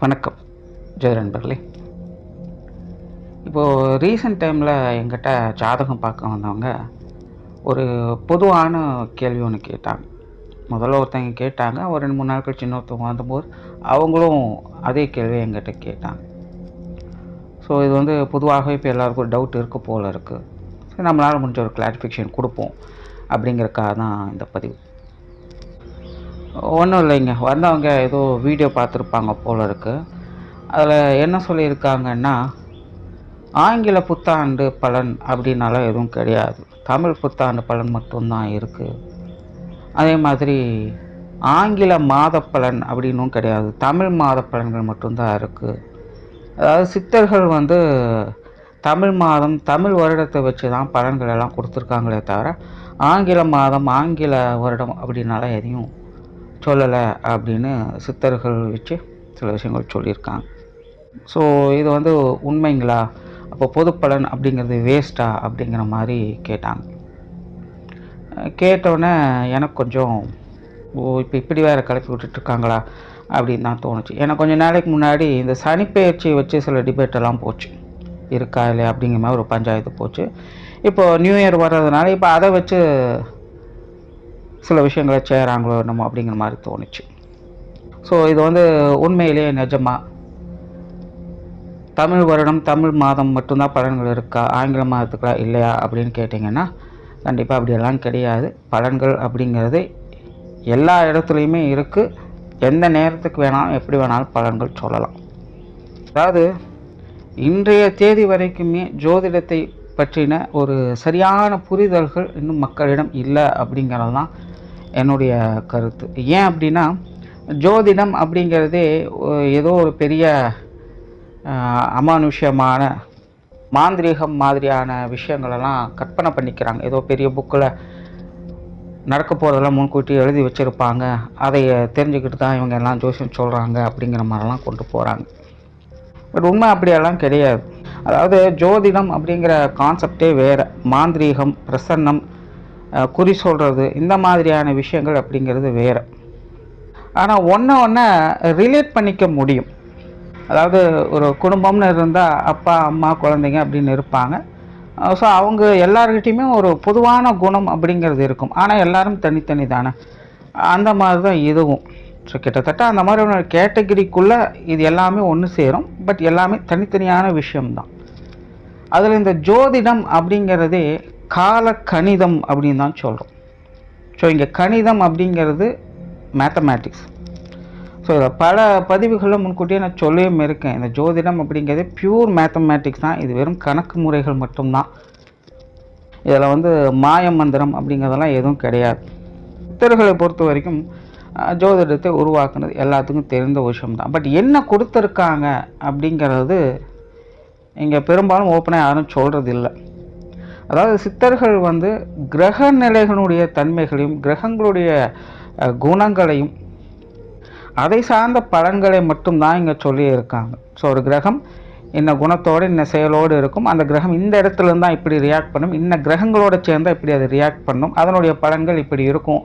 வணக்கம். ஜெய நண்பர்களே. இப்போது ரீசெண்ட் டைமில் எங்கிட்ட ஜாதகம் பார்க்க வந்தவங்க ஒரு பொதுவான கேள்வி ஒன்று கேட்டாங்க. முதல்ல ஒருத்தங்க கேட்டாங்க ஒரு ரெண்டு மூணு நாள் கழிச்சு இன்னொருத்தவங்க வந்தபோது அவங்களும் அதே கேள்வி எங்கிட்ட கேட்டாங்க. ஸோ இது வந்து பொதுவாகவே இப்போ எல்லாருக்கும் ஒரு டவுட் இருக்க போல் இருக்குது ஸோ நம்மளால் முடிஞ்ச ஒரு கிளாரிஃபிகேஷன் கொடுப்போம் அப்படிங்கிறக்காக தான் இந்த பதிவு ஒன்றும் இல்லைங்க. வந்தவங்க ஏதோ வீடியோ பார்த்துருப்பாங்க போல இருக்குது அதில் என்ன சொல்லியிருக்காங்கன்னா ஆங்கில புத்தாண்டு பலன் அப்படின்னாலாம் எதுவும் கிடையாது. தமிழ் புத்தாண்டு பலன் மட்டும்தான் இருக்குது அதே மாதிரி ஆங்கில மாத பலன் அப்படின்னும் கிடையாது. தமிழ் மாத பலன்கள் மட்டும்தான் இருக்குது அதாவது சித்தர்கள் வந்து தமிழ் மாதம் தமிழ் வருடத்தை வச்சு தான் பலன்கள் எல்லாம் கொடுத்துருக்காங்களே தவிர ஆங்கில மாதம் ஆங்கில வருடம் அப்படின்னால எதையும் சொல்லலை அப்படின்னு சித்தர்கள் வச்சு சில விஷயங்கள் சொல்லியிருக்காங்க. ஸோ இது வந்து உண்மைங்களா? அப்போ பொதுப்பலன் அப்படிங்கிறது வேஸ்ட்டா அப்படிங்கிற மாதிரி கேட்டாங்க. அஹ் கேட்டோன்னே எனக்கு கொஞ்சம் ஓ இப்போ இப்படி வேறு கிளப்பி விட்டுட்ருக்காங்களா அப்படின்னு தான் தோணுச்சு. எனக்கு கொஞ்சம் நாளைக்கு முன்னாடி இந்த சனிப்பெயர்ச்சியை வச்சு சில டிபேட்டெல்லாம் போச்சு. இருக்கா இல்லையா அப்படிங்கிற மாதிரி ஒரு பஞ்சாயத்து போச்சு. இப்போ நியூ இயர் வர்றதுனால இப்போ அதை வச்சு சில விஷயங்களை செய்கிறாங்களோ என்னமோ அப்படிங்கிற மாதிரி தோணுச்சு. ஸோ இது வந்து உண்மையிலேயே நிஜமாக தமிழ் வருடம் தமிழ் மாதம் மட்டும்தான் பலன்கள் இருக்கா? ஆங்கில மாதத்துக்கா இல்லையா? அப்படின்னு கேட்டிங்கன்னா கண்டிப்பாக அப்படியெல்லாம் கிடையாது. பலன்கள் அப்படிங்கிறது எல்லா இடத்துலையுமே இருக்குது எந்த நேரத்துக்கு வேணாலும் எப்படி வேணாலும் பலன்கள் சொல்லலாம். அதாவது இன்றைய தேதி வரைக்குமே ஜோதிடத்தை பற்றின ஒரு சரியான புரிதல்கள் இன்னும் மக்களிடம் இல்லை அப்படிங்கிறது தான் என்னுடைய கருத்து. ஏன் அப்படின்னா ஜோதிடம் அப்படிங்கிறதே ஏதோ ஒரு பெரிய அமானுஷ்யமான மாந்திரீகம் மாதிரியான விஷயங்களெல்லாம் கற்பனை பண்ணிக்கிறாங்க. ஏதோ பெரிய புக்கில் நடக்க போகிறதெல்லாம் முன்கூட்டி எழுதி வச்சுருப்பாங்க. அதை தெரிஞ்சுக்கிட்டு தான் இவங்க எல்லாம் ஜோசியம் சொல்கிறாங்க அப்படிங்கிற மாதிரிலாம் கொண்டு போகிறாங்க பட் உண்மை அப்படியெல்லாம் கிடையாது. அதாவது ஜோதிடம் அப்படிங்கிற கான்செப்டே வேறு. மாந்திரீகம் பிரசன்னம் குறி சொல்கிறது இந்த மாதிரியான விஷயங்கள் அப்படிங்கிறது வேறு. ஆனால் ஒன்றை ஒன்றை ரிலேட் பண்ணிக்க முடியும். அதாவது ஒரு குடும்பம்னு இருந்தால் அப்பா அம்மா குழந்தைங்க அப்படின்னு இருப்பாங்க. ஸோ அவங்க எல்லாருக்கிட்டேயுமே ஒரு பொதுவான குணம் அப்படிங்கிறது இருக்கும். ஆனால் எல்லோரும் தனித்தனி தானே. அந்த மாதிரி தான் இதுவும். ஸோ கிட்டத்தட்ட அந்த மாதிரி ஒரு கேட்டகரிக்குள்ளே இது எல்லாமே ஒன்று சேரும். பட் எல்லாமே தனித்தனியான விஷயம்தான். அதில் இந்த ஜோதிடம் அப்படிங்கிறதே கால கணிதம் அப்படின்னு தான் சொல்கிறோம் ஸோ இங்கே கணிதம் அப்படிங்கிறது மேத்தமேட்டிக்ஸ் ஸோ இதில் பல பதிவுகளில் முன்கூட்டியே நான் சொல்லியும் இருக்கேன். இந்த ஜோதிடம் அப்படிங்கிறது பியூர் மேத்தமேட்டிக்ஸ் தான். இது வெறும் கணக்கு முறைகள் மட்டும்தான். இதில் வந்து மாய மந்திரம் அப்படிங்கிறதெல்லாம் எதுவும் கிடையாது. சித்தர்களை பொறுத்த வரைக்கும் ஜோதிடத்தை உருவாக்குனது எல்லாத்துக்கும் தெரிந்த விஷயம் தான் பட் என்ன கொடுத்துருக்காங்க அப்படிங்கிறது இங்கே பெரும்பாலும் ஓப்பனாக யாரும் சொல்கிறது இல்லை அதாவது சித்தர்கள் வந்து கிரக நிலைகளுடைய தன்மைகளையும் கிரகங்களுடைய குணங்களையும் அதை சார்ந்த பலன்களை மட்டும்தான் இங்கே சொல்லியிருக்காங்க. ஸோ ஒரு கிரகம் இன்ன குணத்தோடு இன்ன செயலோடு இருக்கும். அந்த கிரகம் இந்த இடத்துல தான் இப்படி ரியாக்ட் பண்ணும். இன்ன கிரகங்களோட சேர்ந்தா இப்படி அது ரியாக்ட் பண்ணும். அதனுடைய பலன்கள் இப்படி இருக்கும்.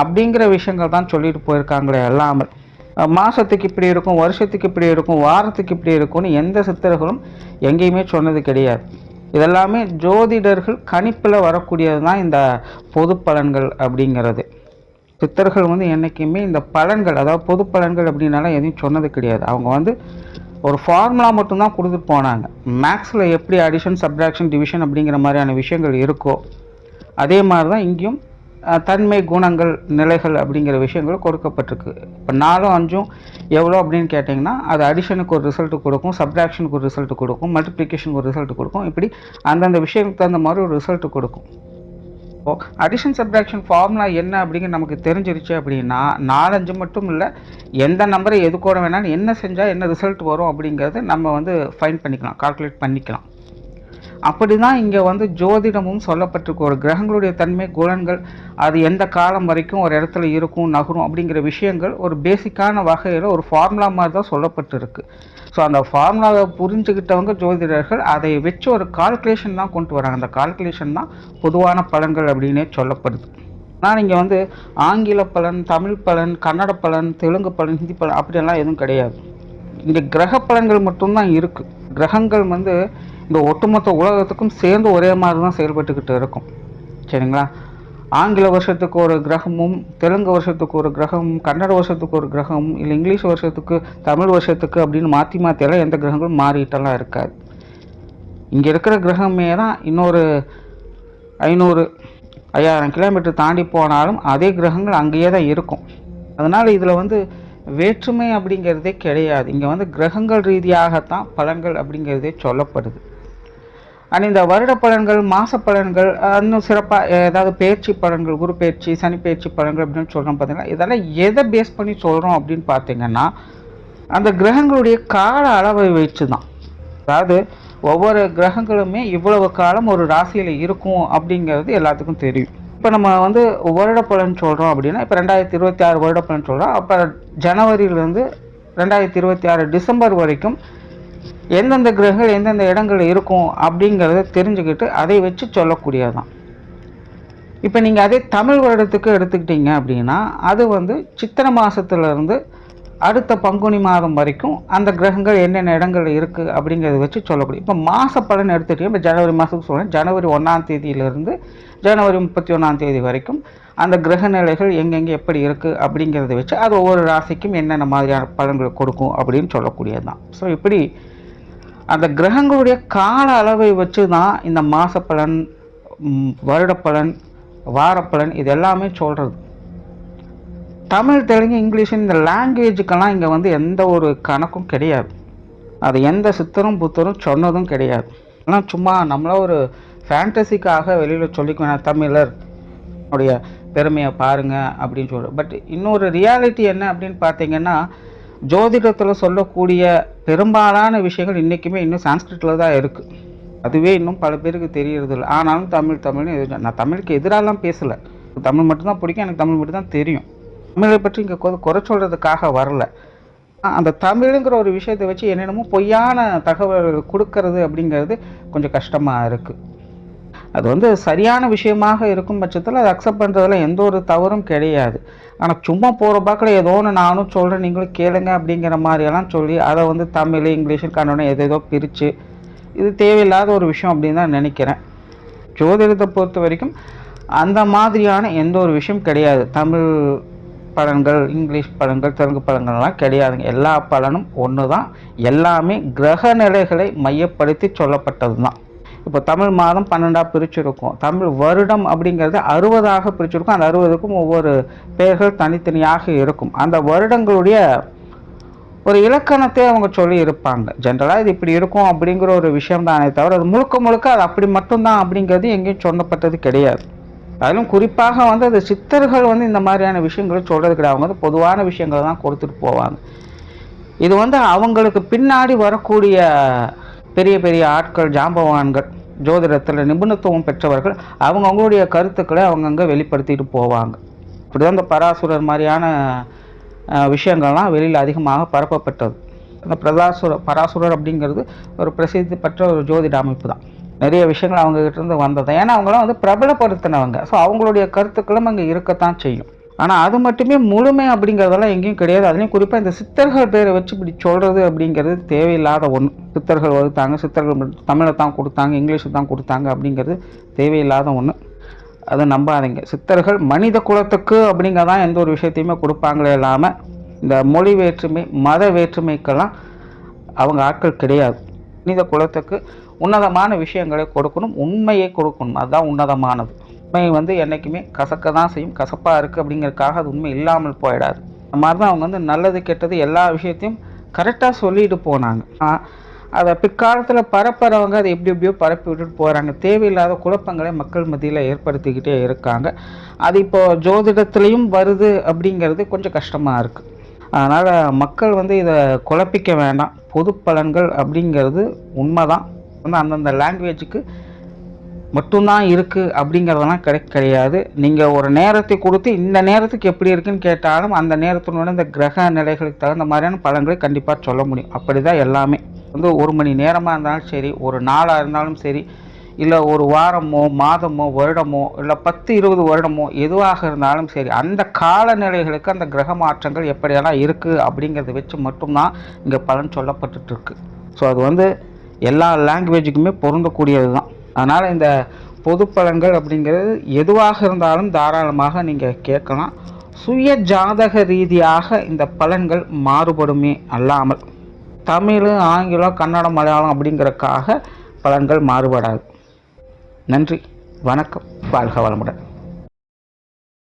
அப்படிங்கிற விஷயங்கள் தான் சொல்லிட்டு போயிருக்காங்களே அல்லாமல். மாதத்துக்கு இப்படி இருக்கும் வருஷத்துக்கு இப்படி இருக்கும் வாரத்துக்கு இப்படி இருக்கும்னு எந்த சித்தர்களும் எங்கேயுமே சொன்னது கிடையாது. இதெல்லாமே ஜோதிடர்கள் கணிப்பில் வரக்கூடியது தான் இந்த பொது பலன்கள் அப்படிங்கிறது. சித்தர்கள் வந்து என்றைக்குமே இந்த பலன்கள் அதாவது பொது பலன்கள் அப்படின்னால எதையும் சொன்னது கிடையாது. அவங்க வந்து ஒரு ஃபார்முலா மட்டும்தான் கொடுத்துட்டு போனாங்க. மேக்ஸில் எப்படி அடிஷன் சப்ராக்ஷன் டிவிஷன் அப்படிங்கிற மாதிரியான விஷயங்கள் இருக்கோ அதே மாதிரி தான் இங்கேயும் தன்மை குணங்கள் நிலைகள் அப்படிங்கிற விஷயங்கள் கொடுக்கப்பட்டிருக்கு. இப்போ நாலும் அஞ்சும் எவ்வளோ அப்படின்னு கேட்டிங்கன்னா அது அடிஷனுக்கு ஒரு ரிசல்ட் கொடுக்கும் சப்ராக்ஷனுக்கு ஒரு ரிசல்ட் கொடுக்கும் மல்டிப்ளிகேஷனுக்கு ஒரு ரிசல்ட் கொடுக்கும். இப்படி அந்தந்த விஷயத்துக்கு தகுந்த மாதிரி ஒரு ரிசல்ட் கொடுக்கும். இப்போ அடிஷன் சப்ராக்ஷன் ஃபார்முலா என்ன அப்படிங்கிற நமக்கு தெரிஞ்சிருச்சு அப்படின்னா நாலஞ்சு மட்டும் இல்லை எந்த நம்பரை எது கூட வேணாலும் என்ன செஞ்சால் என்ன ரிசல்ட் வரும் அப்படிங்கிறத நம்ம வந்து ஃபைன் பண்ணிக்கலாம் கால்குலேட் பண்ணிக்கலாம். அப்படி தான் இங்கே வந்து ஜோதிடமும் சொல்லப்பட்டிருக்கு. ஒரு கிரகங்களுடைய தன்மை குணங்கள் அது எந்த காலம் வரைக்கும் ஒரு இடத்துல இருக்கும் நகரும் அப்படிங்கிற விஷயங்கள் ஒரு பேசிக்கான வகையில் ஒரு ஃபார்முலா மாதிரி தான் சொல்லப்பட்டிருக்கு. ஸோ அந்த ஃபார்முலாவை புரிஞ்சுக்கிட்டவங்க ஜோதிடர்கள் அதை வச்சு ஒரு கால்குலேஷன் தான் கொண்டு வராங்க. அந்த கால்குலேஷன் தான் பொதுவான பலன்கள் அப்படின்னே சொல்லப்படுது. ஆனால் இங்கே வந்து ஆங்கில பலன் தமிழ் பலன் கன்னட பலன் தெலுங்கு பலன் ஹிந்தி பலன் அப்படியெல்லாம் எதுவும் கிடையாது. இங்கே கிரக பலன்கள் மட்டும்தான் இருக்குது கிரகங்கள் வந்து இந்த ஒட்டுமொத்த உலகத்துக்கும் சேர்ந்து ஒரே மாதிரி தான் செயல்பட்டுக்கிட்டு இருக்கும். சரிங்களா? ஆங்கில வருஷத்துக்கு ஒரு கிரகமும் தெலுங்கு வருஷத்துக்கு ஒரு கிரகமும் கன்னட வருஷத்துக்கு ஒரு கிரகமும் இல்லை இங்கிலீஷ் வருஷத்துக்கு தமிழ் வருஷத்துக்கு அப்படின்னு மாற்றி மாற்றியெல்லாம் எந்த கிரகங்களும் மாறிட்டெல்லாம் இருக்காது. இங்கே இருக்கிற கிரகமே தான் இன்னொரு ஐநூறு ஐயாயிரம் கிலோமீட்டர் தாண்டி போனாலும் அதே கிரகங்கள் அங்கேயே தான் இருக்கும். அதனால் இதில் வந்து வேற்றுமை அப்படிங்கிறதே கிடையாது. இங்கே வந்து கிரகங்கள் ரீதியாகத்தான் பலன்கள் அப்படிங்கிறதே சொல்லப்படுது. அண்ட் இந்த வருட பலன்கள் மாத பலன்கள் இன்னும் சிறப்பாக ஏதாவது பயிற்சி பலன்கள் குரு பயிற்சி சனி பயிற்சி பலன்கள் அப்படின்னு சொல்கிறோம் பார்த்தீங்கன்னா இதெல்லாம் எதை பேஸ் பண்ணி சொல்கிறோம் அப்படின்னு பார்த்தீங்கன்னா அந்த கிரகங்களுடைய கால அளவை வச்சு தான் அதாவது ஒவ்வொரு கிரகங்களுமே இவ்வளவு காலம் ஒரு ராசியில் இருக்கும் அப்படிங்கிறது எல்லாத்துக்கும் தெரியும். இப்போ நம்ம வந்து வருட பலன் சொல்கிறோம் அப்படின்னா இப்போ ரெண்டாயிரத்தி இருபத்தி ஆறு வருட பலன் சொல்கிறோம் அப்போ ஜனவரியிலேருந்து ரெண்டாயிரத்தி இருபத்தி ஆறு டிசம்பர் வரைக்கும் எந்தெந்த கிரகங்கள் எந்தெந்த இடங்கள் இருக்கும் அப்படிங்கிறத தெரிஞ்சுக்கிட்டு அதை வச்சு சொல்லக்கூடியதான் இப்போ நீங்கள் அதே தமிழ் வருடத்துக்கு எடுத்துக்கிட்டீங்க அப்படின்னா அது வந்து சித்திரை மாதத்துலேருந்து அடுத்த பங்குனி மாதம் வரைக்கும் அந்த கிரகங்கள் என்னென்ன இடங்கள் இருக்குது அப்படிங்கிறத வச்சு சொல்லக்கூடிய இப்போ மாத பலன் எடுத்துகிட்டீங்க இப்போ ஜனவரி மாதத்துக்கு சொல்கிறேன் ஜனவரி ஒன்றாம் தேதியிலிருந்து ஜனவரி முப்பத்தி ஒன்றாம் தேதி வரைக்கும் அந்த கிரக நிலைகள் எங்கெங்கே எப்படி இருக்குது அப்படிங்கிறத வச்சு அது ஒவ்வொரு ராசிக்கும் என்னென்ன மாதிரியான பலன்கள் கொடுக்கும் அப்படின்னு சொல்லக்கூடியது தான் ஸோ இப்படி அந்த கிரகங்களுடைய கால அளவை வச்சு தான் இந்த மாத பலன் வருட பலன் வாரப்பலன் இது எல்லாமே சொல்கிறது தமிழ் தெலுங்கு இங்கிலீஷ் இந்த லாங்குவேஜுக்கெல்லாம் இங்கே வந்து எந்த ஒரு கணக்கும் கிடையாது. அது எந்த சித்தரும் புத்தரும் சொன்னதும் கிடையாது. ஆனால் சும்மா நம்மளா ஒரு ஃபேண்டசிக்காக வெளியில் சொல்லிக்கணும் தமிழர் உடைய பெருமையை பாருங்க அப்படின்னு சொல்கிறோம் பட் இன்னொரு ரியாலிட்டி என்ன அப்படின்னு பார்த்தீங்கன்னா ஜோதிடத்தில் சொல்லக்கூடிய பெரும்பாலான விஷயங்கள் இன்றைக்குமே இன்னும் சான்ஸ்கிரிட்டில் தான் இருக்குது அதுவே இன்னும் பல பேருக்கு தெரியறதில்ல. ஆனாலும் தமிழ் தமிழ்னு நான் தமிழுக்கு எதிராலாம் பேசலை. தமிழ் மட்டும்தான் பிடிக்கும். எனக்கு தமிழ் மட்டும் தான் தெரியும். தமிழை பற்றி இங்கே குறை சொல்கிறதுக்காக வரல. அந்த தமிழுங்கிற ஒரு விஷயத்தை வச்சு என்னென்னமோ பொய்யான தகவல்கள் கொடுக்கறது அப்படிங்கிறது கொஞ்சம் கஷ்டமாக இருக்குது அது வந்து சரியான விஷயமாக இருக்கும் பட்சத்தில் அதை அக்செப்ட் பண்ணுறதுல எந்த ஒரு தவறும் கிடையாது. ஆனால் சும்மா போகிற பாக்கில் ஏதோ ஒன்று நானும் சொல்கிறேன் நீங்களும் கேளுங்க அப்படிங்கிற மாதிரியெல்லாம் சொல்லி அதை வந்து தமிழ் இங்கிலீஷு கன்னடம் எதேதோ பிரித்து இது தேவையில்லாத ஒரு விஷயம் அப்படின்னு தான் நினைக்கிறேன். ஜோதிடத்தை பொறுத்த வரைக்கும் அந்த மாதிரியான எந்த ஒரு விஷயம் கிடையாது. தமிழ் பலன்கள் இங்கிலீஷ் பலன்கள் தெலுங்கு பலன்கள்லாம் கிடையாதுங்க. எல்லா பலனும் ஒன்று தான் எல்லாமே கிரக நிலைகளை மையப்படுத்தி சொல்லப்பட்டது தான் இப்போ தமிழ் மாதம் பன்னெண்டாக பிரிச்சிருக்கும். தமிழ் வருடம் அப்படிங்கிறது அறுபதாக பிரிச்சிருக்கும். அந்த அறுபதுக்கும் ஒவ்வொரு பெயர்கள் தனித்தனியாக இருக்கும். அந்த வருடங்களுடைய ஒரு இலக்கணத்தை அவங்க சொல்லி இருப்பாங்க ஜென்ரலாக இது இப்படி இருக்கும் அப்படிங்கிற ஒரு விஷயம் தானே தவிர அது முழுக்க முழுக்க அது அப்படி மட்டும்தான் அப்படிங்கிறது எங்கேயும் சொல்லப்பட்டது கிடையாது. அதிலும் குறிப்பாக வந்து அது சித்தர்கள் வந்து இந்த மாதிரியான விஷயங்களை சொல்கிறது கிடையாது. அவங்க வந்து பொதுவான விஷயங்களை தான் கொடுத்துட்டு போவாங்க. இது வந்து அவங்களுக்கு பின்னாடி வரக்கூடிய பெரிய பெரிய ஆட்கள் ஜாம்பவான்கள் ஜோதிடத்தில் நிபுணத்துவம் பெற்றவர்கள் அவங்க அவங்களுடைய கருத்துக்களை அவங்கங்க வெளிப்படுத்திட்டு போவாங்க. இப்படி தான் இந்த பராசுரர் மாதிரியான விஷயங்கள்லாம் வெளியில் அதிகமாக பரப்பப்பட்டது. இந்த பிரதாசுர பராசுரர் அப்படிங்கிறது ஒரு பிரசித்தி பெற்ற ஒரு ஜோதிட அமைப்பு தான். நிறைய விஷயங்கள் அவங்ககிட்ட இருந்து வந்தது. ஏன்னா அவங்களாம் வந்து பிரபலப்படுத்தினவங்க. ஸோ அவங்களுடைய கருத்துக்களும் அங்கே இருக்கத்தான் செய்யும். ஆனால் அது மட்டுமே முழுமை அப்படிங்கிறதெல்லாம் எங்கேயும் கிடையாது. அதுலேயும் குறிப்பாக இந்த சித்தர்கள் பேரை வச்சு இப்படி சொல்கிறது அப்படிங்கிறது தேவையில்லாத ஒன்று சித்தர்கள் வகுத்தாங்க சித்தர்கள் தமிழை தான் கொடுத்தாங்க இங்கிலீஷை தான் கொடுத்தாங்க அப்படிங்கிறது தேவையில்லாத ஒன்று அதை நம்பாதீங்க. சித்தர்கள் மனித குலத்துக்கு அப்படிங்கிறதான் எந்த ஒரு விஷயத்தையுமே கொடுப்பாங்களே இல்லாமல் இந்த மொழி வேற்றுமை மத வேற்றுமைக்கெல்லாம் அவங்க ஆட்கள் கிடையாது. மனித குலத்துக்கு உன்னதமான விஷயங்களை கொடுக்கணும் உண்மையை கொடுக்கணும். அதுதான் உன்னதமானது. உண்மை வந்து என்றைக்குமே கசக்க தான் செய்யும் கசப்பாக இருக்குது அப்படிங்கிறதுக்காக அது உண்மை இல்லாமல் போயிடாது. அந்த மாதிரி தான் அவங்க வந்து நல்லது கெட்டது எல்லா விஷயத்தையும் கரெக்டாக சொல்லிட்டு போனாங்க. அதை பிற்காலத்தில் பரப்புறவங்க அதை எப்படி எப்படியோ பரப்பி விட்டுட்டு போகிறாங்க தேவையில்லாத குழப்பங்களை மக்கள் மத்தியில் ஏற்படுத்திக்கிட்டே இருக்காங்க. அது இப்போது ஜோதிடத்துலேயும் வருது அப்படிங்கிறது கொஞ்சம் கஷ்டமாக இருக்குது அதனால் மக்கள் வந்து இதை குழப்பிக்க வேண்டாம். பொது பலன்கள் அப்படிங்கிறது உண்மை தான் வந்து அந்தந்த லாங்குவேஜுக்கு மட்டும்தான் இருக்குது அப்படிங்கிறதெல்லாம் கிடை கிடையாது. நீங்கள் ஒரு நேரத்தை கொடுத்து இந்த நேரத்துக்கு எப்படி இருக்குன்னு கேட்டாலும் அந்த நேரத்தினுடைய இந்த கிரக நிலைகளுக்கு தகுந்த மாதிரியான பலன்களை கண்டிப்பாக சொல்ல முடியும். அப்படி தான் எல்லாமே. வந்து ஒரு மணி நேரமாக இருந்தாலும் சரி ஒரு நாளாக இருந்தாலும் சரி இல்லை ஒரு வாரமோ மாதமோ வருடமோ இல்லை பத்து இருபது வருடமோ எதுவாக இருந்தாலும் சரி அந்த காலநிலைகளுக்கு அந்த கிரக மாற்றங்கள் எப்படியெல்லாம் இருக்குது அப்படிங்கிறத வச்சு மட்டும்தான் இங்கே பலன் சொல்லப்பட்டுருக்கு ஸோ அது வந்து எல்லா லாங்குவேஜுக்குமே பொருந்தக்கூடியது தான் அதனால் இந்த பொது பலன்கள் அப்படிங்கிறது எதுவாக இருந்தாலும் தாராளமாக நீங்கள் கேட்கலாம். சுய ஜாதக ரீதியாக இந்த பலன்கள் மாறுபடுமே அல்லாமல். தமிழ் ஆங்கிலம் கன்னடம் மலையாளம் அப்படிங்கறக்காக பலன்கள் மாறுபடாது. நன்றி வணக்கம் வாழ்க வளமுடன்.